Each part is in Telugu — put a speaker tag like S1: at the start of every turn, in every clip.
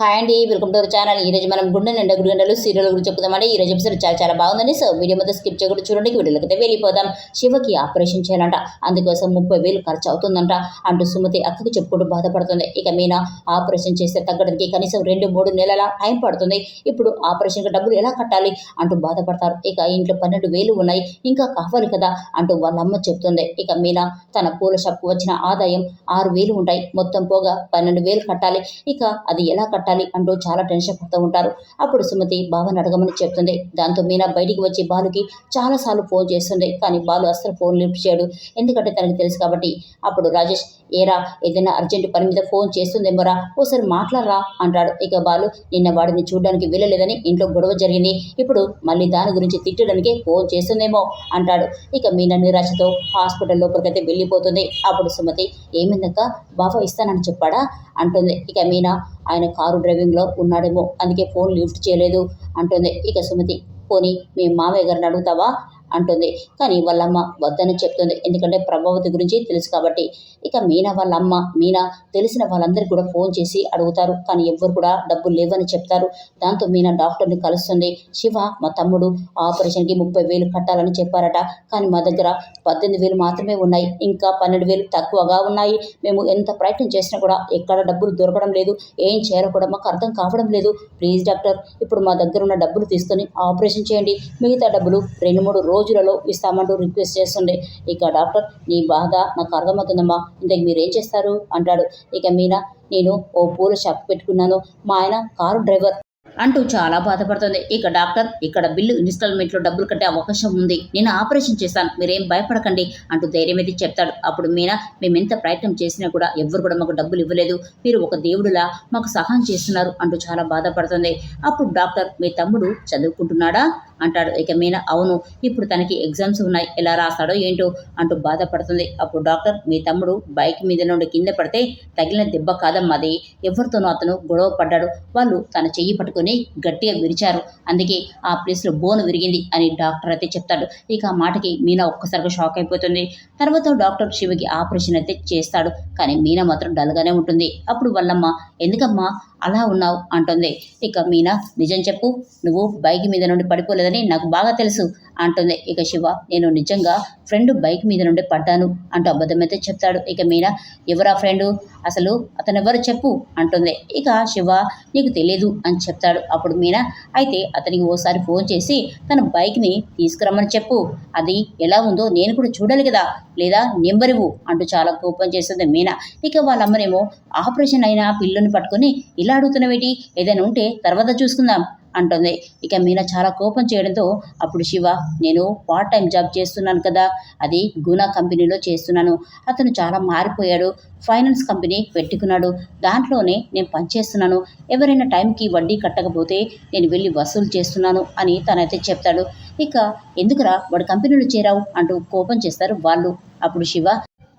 S1: హాయ్ అండి వెల్కమ్ టు అవర్ ఛానల్. ఈ రోజు మనం గుండె నిండా గుడి గంటలు సీరియల్ గురించి చెప్పుదామండి ఈ రోజు ఎపిసోడ్ చాలా చాలా బాగుందండి. సో వీడియో మొత్తం స్కిప్ చేయకుండా చూడండి వీడియోలోకి అయితే వెళ్ళిపోదాం. శివకి ఆపరేషన్ చేయాలంట. అందుకోసం ముప్పై వేలు ఖర్చు అవుతుందంట. అంటూ సుమతి అక్కకు చెప్పుకుంటూ బాధపడుతుంది. ఇక మీనా ఆపరేషన్ చేస్తే తగ్గడానికి కనీసం రెండు మూడు నెలల టైం పడుతుంది. ఇప్పుడు ఆపరేషన్కి డబ్బులు ఎలా కట్టాలి? అంటూ బాధపడతారు. ఇక ఇంట్లో పన్నెండు వేలు ఉన్నాయి. ఇంకా కావాలి కదా? అంటూ వాళ్ళ అమ్మ చెప్తుంది. ఇక మీనా తన పూల షాప్కు వచ్చిన ఆదాయం ఆరు వేలు ఉంటాయి. మొత్తం పోగా పన్నెండు వేలు కట్టాలి. ఇక అది ఎలా పట్టాలి అంటూ చాలా టెన్షన్ పడుతూ ఉంటారు. అప్పుడు సుమతి బావని అడగమని చెప్తుంది దాంతో మీనా బయటికి వచ్చి బాలుకి చాలాసార్లు ఫోన్ చేస్తుంది కానీ బాలు అస్సలు ఫోన్ లిఫ్ట్ చేయడు. ఎందుకంటే తనకు తెలుసు కాబట్టి అప్పుడు రాజేష్ ఏరా ఏదైనా అర్జెంట్ పని మీద ఫోన్ చేస్తుందేమోరా ఓసారి మాట్లాడరా అంటాడు. ఇక బాలు నిన్న వాడిని చూడడానికి వెళ్ళలేదని ఇంట్లో గొడవ జరిగింది. ఇప్పుడు మళ్ళీ దాని గురించి తిట్టడానికి ఫోన్ చేస్తుందేమో అంటాడు. ఇక మీనా నిరాశతో హాస్పిటల్ లోపలికైతే వెళ్ళిపోతుంది. అప్పుడు సుమతి ఏమైందక్క? బాబా ఇస్తానని చెప్పాడా? అంటుంది. ఇక మీనా ఆయన కారు డ్రైవింగ్లో ఉన్నాడేమో అందుకే ఫోన్ లిఫ్ట్ చేయలేదు. అంటుంది. ఇక సుమతి పోనీ మీ మామయ్య గారిని అడుగుతావా? అంటుంది. కానీ వాళ్ళమ్మ వద్దని చెప్తుంది. ఎందుకంటే ప్రభావతి గురించి తెలుసు కాబట్టి. ఇక మీనా వాళ్ళ అమ్మ మీనా తెలిసిన వాళ్ళందరికీ కూడా ఫోన్ చేసి అడుగుతారు. కానీ ఎవ్వరు కూడా డబ్బులు లేవని చెప్తారు. దాంతో మీనా డాక్టర్ని కలుస్తుంది. శివ మా తమ్ముడు ఆపరేషన్కి ముప్పై వేలు కట్టాలని చెప్పారట. కానీ మా దగ్గర పద్దెనిమిది వేలు మాత్రమే ఉన్నాయి. ఇంకా పన్నెండు వేలు తక్కువగా ఉన్నాయి. మేము ఎంత ప్రయత్నం చేసినా కూడా ఎక్కడ డబ్బులు దొరకడం లేదు. ఏం చేయాలో కూడా మాకు అర్థం కావడం లేదు. ప్లీజ్ డాక్టర్ ఇప్పుడు మా దగ్గర ఉన్న డబ్బులు తీసుకొని ఆపరేషన్ చేయండి. మిగతా డబ్బులు రెండు మూడు రోజులలో ఇస్తామంటూ రిక్వెస్ట్ చేస్తుండే. ఇక డాక్టర్ నీ బాధ నాకు అర్థమవుతుందమ్మా. ఇంతకు మీరు ఏం చేస్తారు? అంటాడు. ఇక మీనా నేను ఓ పూల షాప్ పెట్టుకున్నాను. మా ఆయన కారు డ్రైవర్. అంటూ చాలా బాధపడుతుంది. ఇక డాక్టర్ ఇక్కడ బిల్లు ఇన్స్టాల్మెంట్లో డబ్బులు కట్టే అవకాశం ఉంది. నేను ఆపరేషన్ చేస్తాను మీరేం భయపడకండి అంటూ ధైర్యం అయితే చెప్తాడు. అప్పుడు మీనా మేము ఎంత ప్రయత్నం చేసినా కూడా ఎవ్వరు కూడా మాకు డబ్బులు ఇవ్వలేదు. మీరు ఒక దేవుడిలా మాకు సహాయం చేస్తున్నారు అంటూ చాలా బాధపడుతుంది. అప్పుడు డాక్టర్ మీ తమ్ముడు చదువుకుంటున్నాడా? అంటాడు. ఇక మీనా అవును ఇప్పుడు తనకి ఎగ్జామ్స్ ఉన్నాయి. ఎలా రాస్తాడో ఏంటో అంటూ బాధపడుతుంది. అప్పుడు డాక్టర్ మీ తమ్ముడు బైక్ మీద నుండి కింద పడితే తగిలిన దెబ్బ కాదమ్మది ఎవరితోనూ అతను గొడవ పడ్డాడు. వాళ్ళు తన చెయ్యి పట్టుకొని గట్టిగా విరిచారు. అందుకే ఆ ప్లేస్లో బోను విరిగింది అని డాక్టర్ అయితే చెప్తాడు. ఇక ఆ మాటకి మీనా ఒక్కసారిగా షాక్ అయిపోతుంది. తర్వాత డాక్టర్ శివకి ఆపరేషన్ అయితే చేస్తాడు. కానీ మీనా మాత్రం డల్గానే ఉంటుంది. అప్పుడు వల్లమ్మ ఎందుకమ్మా? అలా ఉన్నావు అంటుంది. ఇక మీనా నిజం చెప్పు. నువ్వు బైక్ మీద నుండి పడిపోలేదని నాకు బాగా తెలుసు అంటుంది. ఇక శివ నేను నిజంగా ఫ్రెండ్ బైక్ మీద నుండి పడ్డాను అంటూ అబద్ధమైతే చెప్తాడు. ఇక మీనా ఎవరా ఫ్రెండు? అసలు అతను ఎవరు చెప్పు అంటుంది. ఇక శివ నీకు తెలియదు అని చెప్తాడు. అప్పుడు మీనా అయితే అతనికి ఓసారి ఫోన్ చేసి తన బైక్ని తీసుకురమ్మని చెప్పు. అది ఎలా ఉందో నేను కూడా చూడాలి కదా. లేదా నెంబర్ ఇవ్వు అంటూ చాలా కోపం చేస్తుంది మీనా. ఇక వాళ్ళమ్మనేమో ఆపరేషన్ అయిన పిల్లని పట్టుకొని ఇలా అడుగుతున్నవేటి ఏదైనా ఉంటే తర్వాత చూసుకుందాం అంటుంది. ఇక మీనా చాలా కోపం చేయడంతో అప్పుడు శివ నేను పార్ట్ టైం జాబ్ చేస్తున్నాను కదా అది గునా కంపెనీలో చేస్తున్నాను. అతను చాలా మారిపోయాడు. ఫైనాన్స్ కంపెనీ పెట్టుకున్నాడు. దాంట్లోనే నేను పనిచేస్తున్నాను ఎవరైనా టైంకి వడ్డీ కట్టకపోతే నేను వెళ్ళి వసూలు చేస్తున్నాను అని తనైతే చెప్తాడు. ఇక ఎందుకురా వాడు కంపెనీలో చేరావు అంటూ కోపం చేస్తారు వాళ్ళు. అప్పుడు శివ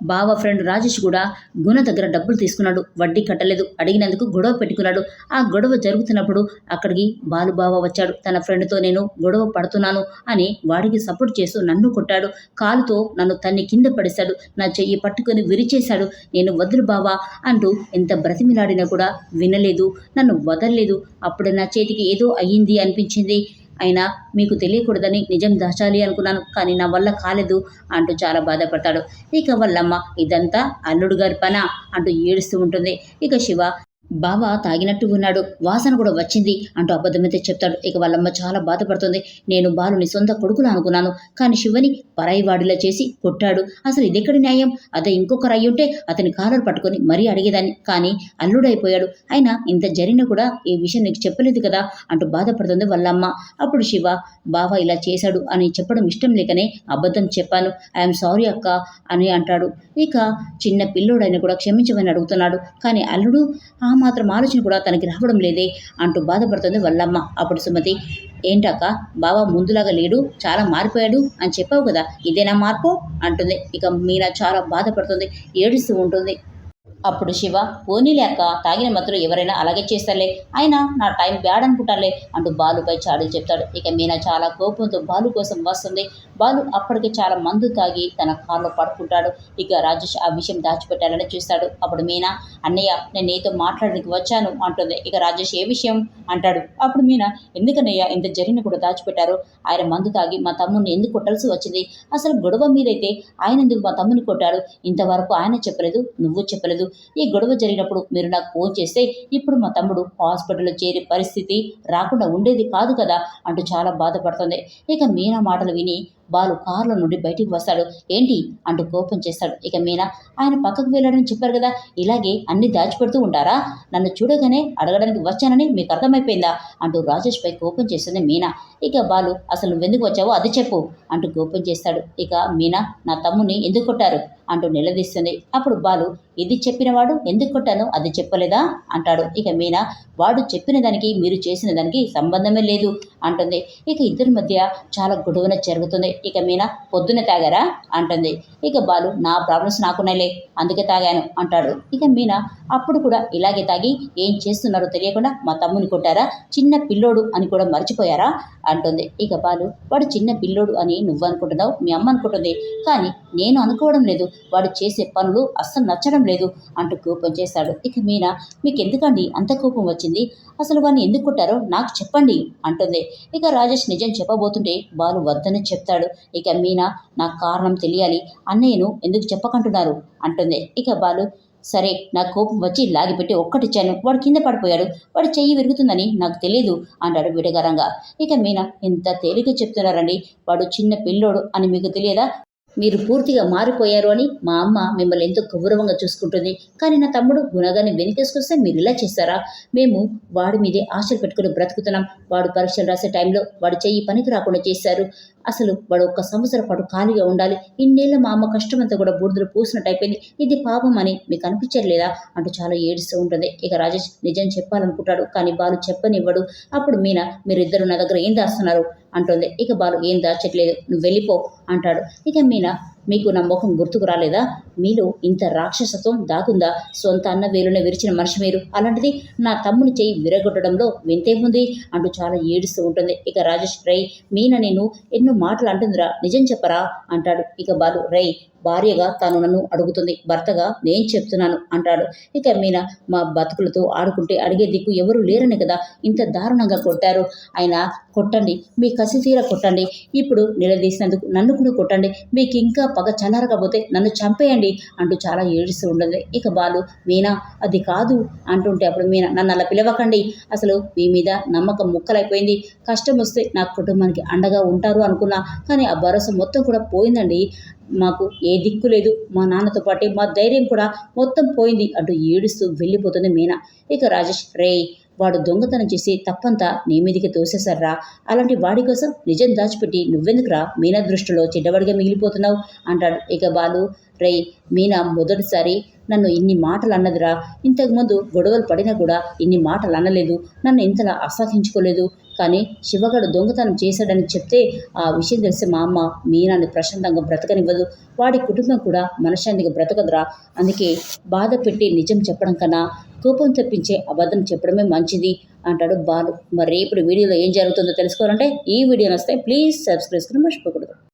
S1: బావ ఫ్రెండ్ రాజేష్ కూడా గుణ దగ్గర డబ్బులు తీసుకున్నాడు. వడ్డీ కట్టలేదు. అడిగినందుకు గొడవ పెట్టుకున్నాడు. ఆ గొడవ జరుగుతున్నప్పుడు అక్కడికి బాలుబావ వచ్చాడు. తన ఫ్రెండ్తో నేను గొడవ పడుతున్నాను అని వాడికి సపోర్ట్ చేస్తూ నన్ను కొట్టాడు. కాలుతో నన్ను తన్ని కింద పడేశాడు. నా చెయ్యి పట్టుకొని విరిచేశాడు. నేను వదులు బావా అంటూ ఎంత బ్రతిమిలాడినా కూడా వినలేదు. నన్ను వదలలేదు. అప్పుడు నా చేతికి ఏదో అయ్యింది అనిపించింది. అయినా మీకు తెలియకూడదని నిజం దాచాలి అనుకున్నాను కానీ నా వల్ల కాలేదు అంటూ చాలా బాధపడతాడు. ఇక వల్లమ్మ ఇదంతా అల్లుడు గారి పనా? అంటూ ఏడుస్తూ ఉంటుంది. ఇక శివ బావ తాగినట్టు ఉన్నాడు వాసన కూడా వచ్చింది అంటూ అబద్ధమైతే చెప్తాడు. ఇక వాళ్ళమ్మ చాలా బాధపడుతుంది. నేను బాలుని సొంత కొడుకులా అనుకున్నాను కానీ శివని పరాయివాడిలా చేసి కొట్టాడు. అసలు ఇదెక్కడి న్యాయం? అదే ఇంకొకరు అయ్యుంటే అతని కాలర్ పట్టుకొని మరీ అడిగేదాన్ని. కానీ అల్లుడైపోయాడు. అయినా ఇంత జరిగినా కూడా ఈ విషయం నీకు చెప్పలేదు కదా అంటూ బాధపడుతుంది వాళ్ళమ్మ. అప్పుడు శివ బావ ఇలా చేశాడు అని చెప్పడం ఇష్టం లేకనే అబద్ధం చెప్పాను. ఐఎమ్ సారీ అక్క అని అంటాడు. ఇక చిన్న పిల్లోడైన కూడా క్షమించమని అడుగుతున్నాడు. కానీ అల్లుడు ఆమె మాత్రం ఆలోచన కూడా తనకి రావడం లేదే అంటూ బాధపడుతుంది వల్లమ్మ. అప్పుడు సుమతి ఏంటక్క బావ ముందులాగా లేడు చాలా మారిపోయాడు అని చెప్పావు కదా ఇదేనా మార్పు? అంటుంది. ఇక మీనా చాలా బాధపడుతుంది ఏడుస్తూ ఉంటుంది. అప్పుడు శివ పోనీలేక తాగిన మత్తులు ఎవరైనా అలాగే చేస్తారులే. అయినా నా టైం బ్యాడ్ అనుకుంటానులే అంటూ బాలుపై చాడీలు చెప్తాడు. ఇక మీనా చాలా కోపంతో బాలు కోసం వస్తుంది. బాలు అప్పటికే చాలా మందు తాగి తన కారులో పడుకుంటాడు. ఇక రాజేష్ ఆ విషయం దాచిపెట్టాలని చూస్తాడు. అప్పుడు మీనా అన్నయ్య నేను నీతో మాట్లాడడానికి వచ్చాను అంటుంది. ఇక రాజేష్ ఏ విషయం? అంటాడు. అప్పుడు మీనా ఎందుకన్నయ్య ఇంత జరిగిన కూడా దాచిపెట్టారు. ఆయన మందు తాగి మా తమ్ముడిని ఎందుకు కొట్టాల్సి వచ్చింది? అసలు గొడవ మీదైతే ఆయన ఎందుకు మా తమ్ముని కొట్టాడు? ఇంతవరకు ఆయన చెప్పలేదు నువ్వు చెప్పలేదు. ఈ గొడవ జరిగినప్పుడు మీరు నాకు ఫోన్ చేస్తే ఇప్పుడు మా తమ్ముడు హాస్పిటల్లో చేరే పరిస్థితి రాకుండా ఉండేది కాదు కదా అంటూ చాలా బాధపడుతుంది. ఇక మీనా మాటలు విని బాలు కారులో నుండి బయటికి వస్తాడు. ఏంటి? అంటూ కోపం చేస్తాడు. ఇక మీనా ఆయన పక్కకు వెళ్ళాడని చెప్పారు కదా ఇలాగే అన్ని దాచిపెడుతూ ఉంటారా? నన్ను చూడగానే అడగడానికి వచ్చానని మీకు అర్థమైపోయిందా? అంటూ రాజేష్ పై కోపం చేస్తుంది మీనా. ఇక బాలు అసలు నువ్వెందుకు వచ్చావో అది చెప్పు అంటూ కోపం చేస్తాడు. ఇక మీనా నా తమ్ముని ఎందుకు కొట్టారు? అంటూ నిలదీస్తుంది. అప్పుడు బాలు ఇది చెప్పినవాడు ఎందుకు కొట్టాను అది చెప్పలేదా? అంటాడు. ఇక మీనా వాడు చెప్పిన దానికి మీరు చేసిన దానికి సంబంధమే లేదు అంటుంది. ఇక ఇద్దరి మధ్య చాలా గొడవన జరుగుతుంది. ఇక మీనా పొద్దున్నే తాగారా? అంటుంది. ఇక బాలు నా ప్రాబ్లమ్స్ నాకున్నాయిలే అందుకే తాగాను అంటాడు. ఇక మీనా అప్పుడు కూడా ఇలాగే తాగి ఏం చేస్తున్నారో తెలియకుండా మా తమ్ముని కొట్టారా? చిన్న పిల్లోడు అని కూడా మర్చిపోయారా? అంటుంది. ఇక బాలు వాడు చిన్న పిల్లోడు అని నువ్వు అనుకుంటున్నావు మీ అమ్మ అనుకుంటుంది. కానీ నేను అనుకోవడం లేదు. వాడు చేసే పనులు అస్సలు నచ్చడం లేదు అంటూ కోపం చేశాడు. ఇక మీనా మీకు ఎందుకండి అంత కోపం వచ్చింది? అసలు వాడిని ఎందుకు కొట్టారో నాకు చెప్పండి అంటుంది. ఇక రాజేష్ నిజం చెప్పబోతుంటే బాలు వద్దని చెప్తాడు. ఇక మీనా నాకు కారణం తెలియాలి. అన్నయ్యను ఎందుకు చెప్పకంటున్నారు? అంటుంది. ఇక బాలు సరే నా కోపం వచ్చి లాగిపెట్టి ఒక్కటిచ్చాను వాడు కింద పడిపోయాడు. వాడు చెయ్యి విరుగుతుందని నాకు తెలియదు అంటాడు విడగరంగా. ఇక మీనా ఎంత తేలిక చెప్తున్నారండి. వాడు చిన్న పిల్లోడు అని మీకు తెలియదా? మీరు పూర్తిగా మారిపోయారు అని మా అమ్మ మిమ్మల్ని ఎంతో గౌరవంగా చూసుకుంటుంది. కానీ నా తమ్ముడు గుణగాన్ని వెనకేసుకొస్తే మీరు ఇలా చేస్తారా? మేము వాడి మీదే ఆశలు పెట్టుకుని బ్రతుకుతున్నాం. వాడు పరీక్షలు రాసే టైంలో వాడు చెయ్యి పనికి రాకుండా చేశారు. అసలు వాడు ఒక్క సంవత్సరం పాటు ఖాళీగా ఉండాలి. ఇన్నేళ్ళ మా అమ్మ కష్టమంతా కూడా బూడిదలు పూసినట్టు అయిపోయింది. ఇది పాపం అని మీకు అనిపించట్లేదా అంటూ చాలా ఏడుస్తూ ఉంటుంది. ఇక రాజేష్ నిజం చెప్పాలనుకుంటాడు కానీ బాలు చెప్పనివ్వడు. అప్పుడు మీనా మీరిద్దరు నా దగ్గర ఏం దాస్తున్నారు? అంటుంది. ఇక బాలు ఏం దాచట్లేదు. నువ్వు వెళ్ళిపో అంటాడు. ఇక మీనా మీకు నా ముఖం గుర్తుకు రాలేదా? మీలో ఇంత రాక్షసత్వం దాగుందా? సొంత అన్న వేలునే విరిచిన మనిషి మీరు. అలాంటిది నా తమ్ముని చేయి విరగొట్టడంలో వింతేముంది అంటూ చాలా ఏడుస్తూ ఉంటుంది. ఇక రాజేష్ రై మీన నేను ఎన్నో మాటలు అంటుందిరా. నిజం చెప్పరా? అంటాడు. ఇక బాలు రై భార్యగా తను నన్ను అడుగుతుంది. భర్తగా నేను చెప్తున్నాను అంటాడు. ఇక మీన మా బతుకులతో ఆడుకుంటే అడిగే దిక్కు ఎవరు లేరని కదా? ఇంత దారుణంగా కొట్టారు. ఆయన కొట్టండి. మీ కసి తీర కొట్టండి. ఇప్పుడు నిలదీసినందుకు నన్ను కూడా కొట్టండి. మీకు ఇంకా పగ చల్లారకపోతే నన్ను చంపేయండి అంటూ చాలా ఏడుస్తూ ఉండదు ఇక బాలు మీనా అది కాదు అంటుంటే అప్పుడు మీనా నన్ను అలా పిలవకండి. అసలు మీ మీద నమ్మకం ముక్కలైపోయింది. కష్టం వస్తే నా కుటుంబానికి అండగా ఉంటారు అనుకున్నా కానీ ఆ భరోసా మొత్తం కూడా పోయిందండి. మాకు ఏ దిక్కు లేదు. మా నాన్నతో పాటే మా ధైర్యం కూడా మొత్తం పోయింది అంటూ ఏడుస్తూ వెళ్ళిపోతుంది మీనా. ఇక రాజేష్ రే వాడు దొంగతనం చేసి తప్పంతా నీ మీదికి తోసేశారా అలాంటి వాడి కోసం నిజం దాచిపెట్టి నువ్వెందుకురా? మీనా దృష్టిలో చెడ్డవాడిగా మిగిలిపోతున్నావు అంటాడు ఇక బాలు. రే మీనా మొదటిసారి నన్ను ఇన్ని మాటలు అన్నదిరా ఇంతకుముందు గొడవలు పడినా కూడా ఇన్ని మాటలు అనలేదు నన్ను ఇంతలా అసహించుకోలేదు కానీ శివగాడు దొంగతనం చేశాడని చెప్తే ఆ విషయం తెలిసి మా అమ్మ మీనాన్ని ప్రశాంతంగా బ్రతకనివ్వదు. వాడి కుటుంబం కూడా మనశ్శాంతిగా బ్రతకదురా. అందుకే బాధ పెట్టి నిజం చెప్పడం కన్నా కోపం తెప్పించే అబద్ధం చెప్పడమే మంచిది అంటాడు బాలు. మరి రేపు వీడియోలో ఏం జరుగుతుందో తెలుసుకోవాలంటే ఈ వీడియో వస్తే ప్లీజ్ సబ్స్క్రైబ్ చేసుకుని మర్చిపోకూడదు.